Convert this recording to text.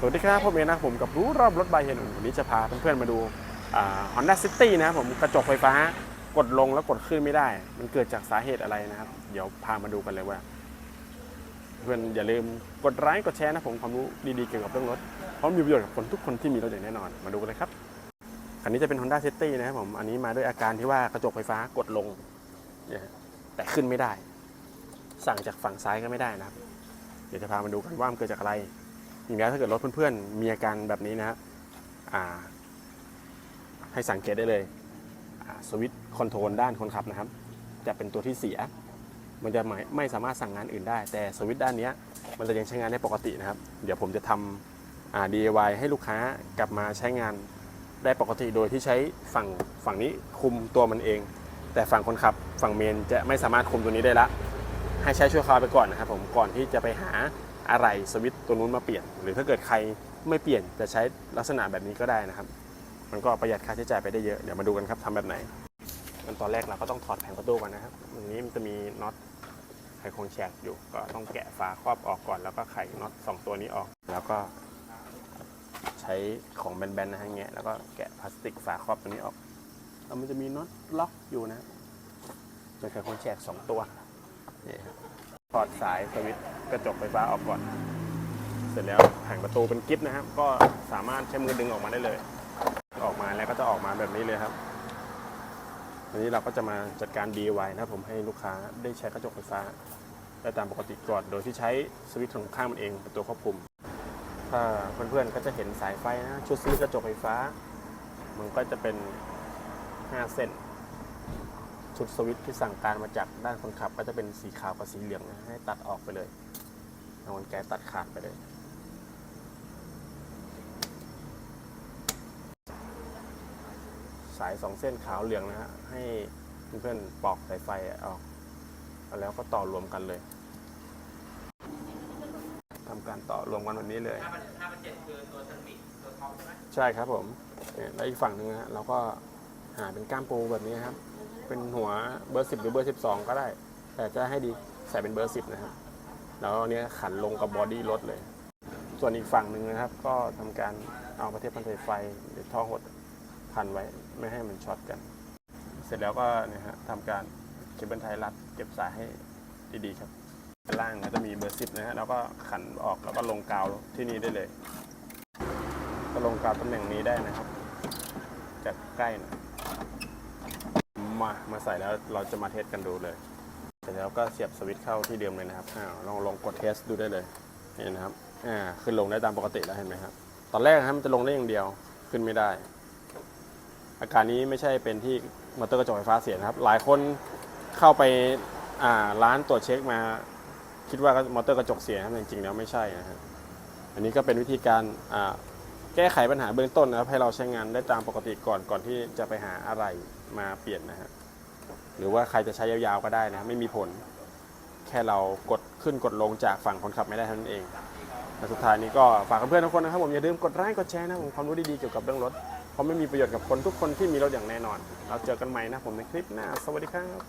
สวัสดีครับผมเองนะผมกับรู้รอบรถบายเฮนวันนี้จะพาเพื่อนๆมาดูฮอนด้าซิตี้นะครับผมกระจกไฟฟ้ากดลงแล้วกดขึ้นไม่ได้ มันเกิดจากสาเหตุอะไรนะครับ เดี๋ยวพามาดูกันเลยว่า เพื่อนอย่าลืมกดไลค์กดแชร์นะผมความรู้ดีๆเกี่ยวกับเรื่องรถเพราะมีประโยชน์กับคนทุกคนที่มีรถอย่างแน่นอน มาดูกันเลยครับคันนี้จะเป็น Honda City นะครับผมอันนี้มาด้วยอาการที่ว่ากระจกไฟฟ้ากดลงแต่ขึ้นไม่ได้ สั่งจากฝั่งซ้ายก็ไม่ได้นะครับ เดี๋ยวจะพามาดูกันว่ามันเกิดจากอะไร อย่างนี้ถ้าเกิดรถเพื่อนๆมีอาการแบบนี้นะครับอ่าให้สังเกตได้เลยสวิตช์คอนโทรลด้านคนขับนะครับ จะเป็นตัวที่เสีย มันจะไม่ไม่สามารถสั่งงานอื่นได้ แต่สวิตช์ด้านนี้มันจะยังใช้งานได้ปกตินะครับ เดี๋ยวผมจะทำ DIY ให้ลูกค้ากลับมาใช้งานได้ปกติโดยที่ใช้ฝั่งฝั่งนี้คุมตัวมันเอง แต่ฝั่งคนขับฝั่งเมนจะไม่สามารถคุมตัวนี้ได้ละ ให้ใช้ชั่วคราวไปก่อนนะครับผมก่อนที่จะไปหา อะไรสวิตตัวนู้นมาเปลี่ยน หรือถ้าเกิดใครไม่เปลี่ยนจะใช้ลักษณะแบบนี้ก็ได้นะครับ มันก็ประหยัดค่าใช้จ่ายไปได้เยอะ เดี๋ยวมาดูกันครับทำแบบไหนขั้นตอนแรกเราก็ต้องถอดแผงประตูก่อนนะครับตรงนี้มันจะมีน็อตไขควงแฉกอยู่ ก็ต้องแกะฝาครอบออกก่อน แล้วก็ไขน็อตสองตัวนี้ออก แล้วก็ใช้ของแบนๆนะฮะเงี้ยแล้วก็แกะพลาสติกฝาครอบตัวนี้ออกแล้วมันจะมีน็อตล็อกอยู่นะเป็นไขควงแฉกสองตัวนี่ครับถอดสายสวิตช์ กระจกไฟฟ้าออกก่อน เสร็จแล้วแผงประตูเป็นกิฟนะครับ ก็สามารถใช้มือดึงออกมาได้เลย ออกมาแล้วก็จะออกมาแบบนี้เลยครับทีนี้เราก็จะมาจัดการ DIY นะครับผมให้ลูกค้าได้ใช้กระจกไฟฟ้าได้ตามปกติก่อน โดยที่ใช้สวิตช์ของข้างมันเองเป็นตัวควบคุม ถ้าเพื่อนๆก็จะเห็นสายไฟนะ ชุดสวิตช์กระจกไฟฟ้า มันก็จะเป็น 5 เส้น ชุดสวิตช์ที่สั่งการมาจากด้านคนขับ ก็จะเป็นสีขาวกับสีเหลืองนะให้ตัดออกไปเลยเอามันแก๊สตัดขาดไปเลย สายสองเส้นขาวเหลืองนะฮะให้เพื่อนๆปอกสายไฟออกแล้วก็ต่อรวมกันเลยทำการต่อรวมกันแบบนี้เลยห้าพันห้าพันเจ็ดคือตัวทันบิตัวท็อปใช่ไหมใช่ครับผมเนี่ยแล้วอีกฝั่งหนึ่งนะฮะเราก็หาเป็นก้ามปูแบบนี้ครับ เป็นหัวเบอร์10หรือเบอร์12ก็ได้ แต่จะให้ดีใส่เป็นเบอร์10นะฮะแล้วอันเนี้ยขันลงกับบอดี้รถเลย ส่วนอีกฝั่งหนึ่งนะครับ ก็ทำการเอาประเทศพันสายไฟหรือท่อหดพันไว้ไม่ให้มันช็อตกัน เสร็จแล้วก็เนี่ยฮะทำการเคเบิลไทยรัดเก็บสายให้ดีๆครับด้านล่างก็จะมีเบอร์10นะฮะแล้วก็ขันออกแล้วก็ลงกาวที่นี่ได้เลย ก็ลงกาวตำแหน่งนี้ได้นะครับ จากใกล้นะ มามาใส่แล้วเราจะมาเทสกันดูเลย เสร็จแล้วก็เสียบสวิตช์เข้าที่เดิมเลยนะครับอ้าวลองลองกดเทสดูได้เลยเห็นนะครับอ่าขึ้นลงได้ตามปกติแล้วเห็นไหมครับ ตอนแรกนะครับมันจะลงได้อย่างเดียวขึ้นไม่ได้ อาการนี้ไม่ใช่เป็นที่มอเตอร์กระจกไฟฟ้าเสียนะครับ หลายคนเข้าไปอ่าร้านตรวจเช็คมา คิดว่ามอเตอร์กระจกเสียนะครับจริงๆแล้วไม่ใช่นะฮะอันนี้ก็เป็นวิธีการอ่า แก้ไขปัญหาเบื้องต้นนะครับให้เราใช้งานได้ตามปกติก่อนก่อนที่จะไปหาอะไรมาเปลี่ยนนะฮะหรือว่าใครจะใช้ยาวๆก็ได้นะไม่มีผล แค่เรากดขึ้นกดลงจากฝั่งคนขับไม่ได้เท่านั้นเองและสุดท้ายนี้ก็ฝากเพื่อนๆทุกคนนะครับผมอย่าลืมกดไลค์กดแชร์นะผมความรู้ดีๆเกี่ยวกับเรื่องรถเพราะไม่มีประโยชน์กับคนทุกคนที่มีรถอย่างแน่นอน เราเจอกันใหม่นะผมในคลิปหน้า สวัสดีครับ